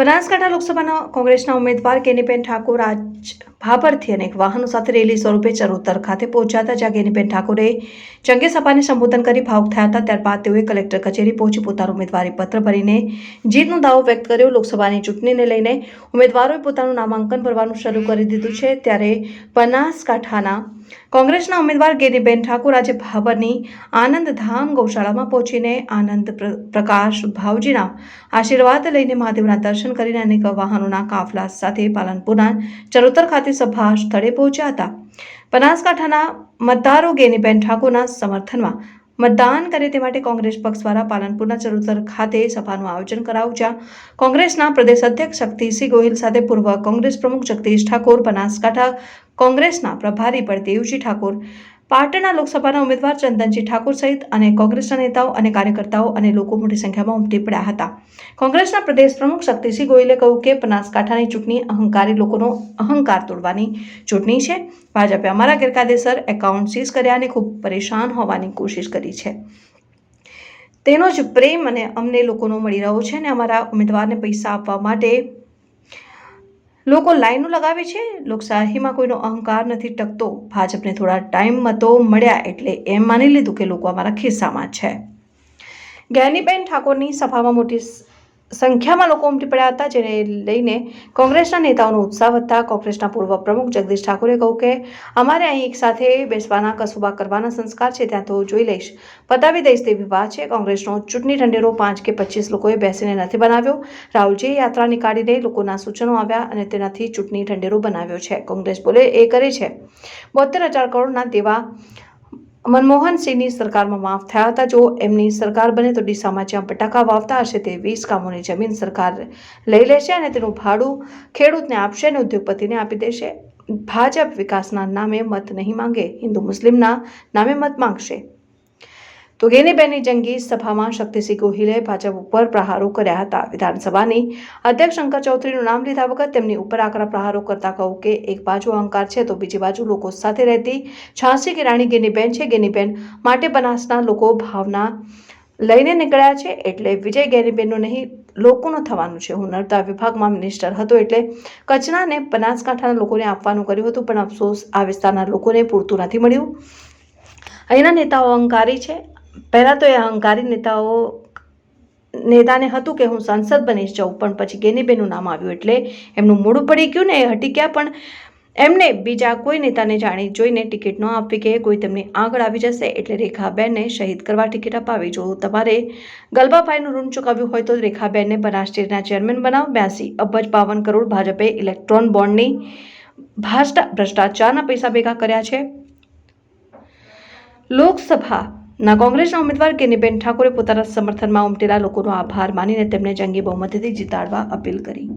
બનાસકાંઠા લોકસભાના કોંગ્રેસના ઉમેદવાર કેનીબેન ઠાકોર આજ ભાભરથી અનેક વાહનો સાથે રેલી સ્વરૂપે ચરોતર ખાતે પહોંચ્યા હતા જ્યાં ઠાકોરે જંગે સભાને સંબોધન કરી ભાવુક થયા હતા. ત્યારબાદ તેઓએ કલેક્ટર કચેરી પહોંચી પોતાનું ઉમેદવારી પત્ર ભરીને જીતનો દાવો વ્યક્ત કર્યો. લોકસભાની ચૂંટણીને લઈને ઉમેદવારોએ પોતાનું નામાંકન ભરવાનું શરૂ કરી દીધું છે. ત્યારે બનાસકાંઠાના કોંગ્રેસના ઉમેદવાર ગેનીબેન ઠાકોર આજે ભાભરની આનંદધામ ગૌશાળામાં પહોંચીને આનંદ પ્રકાશ ભાવજીના આશીર્વાદ લઈને મહાદેવના દર્શન કરીને અનેક વાહનોના કાફલા સાથે પાલનપુરના ચરોતર ખાતે સભા સ્થળે પહોંચ્યા હતા. બનાસકાંઠાના મતદારો ગેનીબેન ઠાકોરના સમર્થનમાં મતદાન કરે તે માટે કોંગ્રેસ પક્ષ દ્વારા પાલનપુરના ચરોતર ખાતે સભાનું આયોજન કરાયું જ્યાં કોંગ્રેસના પ્રદેશ અધ્યક્ષ શક્તિસિંહ ગોહિલ સાથે પૂર્વ કોંગ્રેસ પ્રમુખ જગદીશ ઠાકોર, બનાસકાંઠા કોંગ્રેસના પ્રભારી બળદેવજી ઠાકોર પાટણના લોકસભાના ઉમેદવાર ચંદનજી ઠાકુર સહિત અને કોંગ્રેસના નેતાઓ અને કાર્યકર્તાઓ અને લોકો મોટી સંખ્યામાં ઉમટી પડ્યા હતા. કોંગ્રેસના પ્રદેશ પ્રમુખ શક્તિસિંહ ગોયલે કહ્યું કે બનાસકાંઠાની ચૂંટણી અહંકારી લોકોનો અહંકાર તોડવાની ચૂંટણી છે. ભાજપે અમારા ગેરકાયદેસર એકાઉન્ટ સીઝ કર્યા અને ખૂબ પરેશાન હોવાની કોશિશ કરી છે. તેનો જ પ્રેમ અને અમને લોકોનો મળી રહ્યો છે અને અમારા ઉમેદવારને પૈસા આપવા માટે લોકો લાઈનો લગાવે છે? લોકશાહીમાં કોઈનો અહંકાર નથી ટકતો. ભાજપને થોડા ટાઈમ મતો મળ્યા એટલે એમ માની લીધું કે લોકો અમારા ખિસ્સામાં છે. જ્ઞાનીબેન ઠાકોરની સભામાં મોટી સંખ્યામાં લોકો ઉમટી પડ્યા હતા, જેને લઈને કોંગ્રેસના નેતાઓનો ઉત્સાહ વધતા કોંગ્રેસના પૂર્વ પ્રમુખ જગદીશ ઠાકોરે કહ્યું કે, અમારે અહીં એક સાથે બેસવાના, કસુબા કરવાના સંસ્કાર છે, ત્યાં તો જોઈ લઈશ. પતાવી દઈશ તેવી વાત છે. કોંગ્રેસનો ચૂંટણી ઢંઢેરો પાંચ કે પચીસ લોકોએ બેસીને નથી બનાવ્યો. રાહુલજીએ યાત્રા નીકાળીને લોકોના સૂચનો આવ્યા અને તેનાથી ચૂંટણી ઢંઢેરો બનાવ્યો છે. કોંગ્રેસ બોલે, એ કરે છે. બોતેર હજાર કરોડના દેવા મનમોહન સિંહની સરકારમાં માફ થયા હતા. જો એમની સરકાર બને તો ડીસામાં જ્યાં બટાકા વાવતા હશે તે વીસ કામોની જમીન સરકાર લઈ લેશે અને તેનું ભાડું ખેડૂતને આપશે અને ઉદ્યોગપતિને આપી દેશે. ભાજપ વિકાસના નામે મત નહીં માંગે. હિન્દુ મુસ્લિમના નામે મત માંગશે. તો ગેનીબેનની જંગી સભામાં શક્તિસિંહ ગોહિલે ભાજપ ઉપર પ્રહારો કર્યા હતા. વિધાનસભાની અધ્યક્ષ શંકર ચૌધરીનું નામ લીધા વગર તેમની ઉપર આકરા પ્રહારો કરતા કહું કે એક બાજુ અહંકાર છે તો બીજી બાજુ લોકો સાથે રહેતી ઝાંસી કે રાણી ગેનીબેન છે. ગેનીબેન માટે બનાસના લોકો ભાવના લઈને નીકળ્યા છે એટલે વિજય ગેનીબેનનો નહીં, લોકોનું થવાનું છે. હું નર્મદા વિભાગમાં મિનિસ્ટર હતો એટલે કચરાને બનાસકાંઠાના લોકોને આપવાનું કર્યું હતું, પણ અફસોસ આ વિસ્તારના લોકોને પૂરતું નથી મળ્યું. અહીંના નેતાઓ અહંકારી છે પહેલાં તો એ અહંકારી નેતાઓ, નેતાને હતું કે હું સાંસદ બનીશ જાઉં, પણ પછી ગેનીબેનનું નામ આવ્યું એટલે એમનું મોડું પડી ગયું ને એ હટી ગયા. પણ એમને બીજા કોઈ નેતાને જાણી જોઈને ટિકિટ ન આપવી કે કોઈ તેમની આગળ આવી જશે એટલે રેખાબેનને શહીદ કરવા ટિકિટ અપાવી. જો તમારે ગલબાભાઈનું ઋણ ચૂકવ્યું હોય તો રેખાબેનને બનાસડેરીના ચેરમેન બનાવ. બ્યાસી અબજ બાવન કરોડ ભાજપે ઇલેક્ટ્રોન બોન્ડની ભ્રષ્ટાચારના પૈસા ભેગા કર્યા છે. લોકસભાના કોંગ્રેસના ઉમેદવાર કેનીબેન ઠાકોરે પોતાના સમર્થનમાં ઉમટેલા લોકોનો આભાર માનીને તેમને જંગી બહુમતીથી જીતાડવા અપીલ કરી.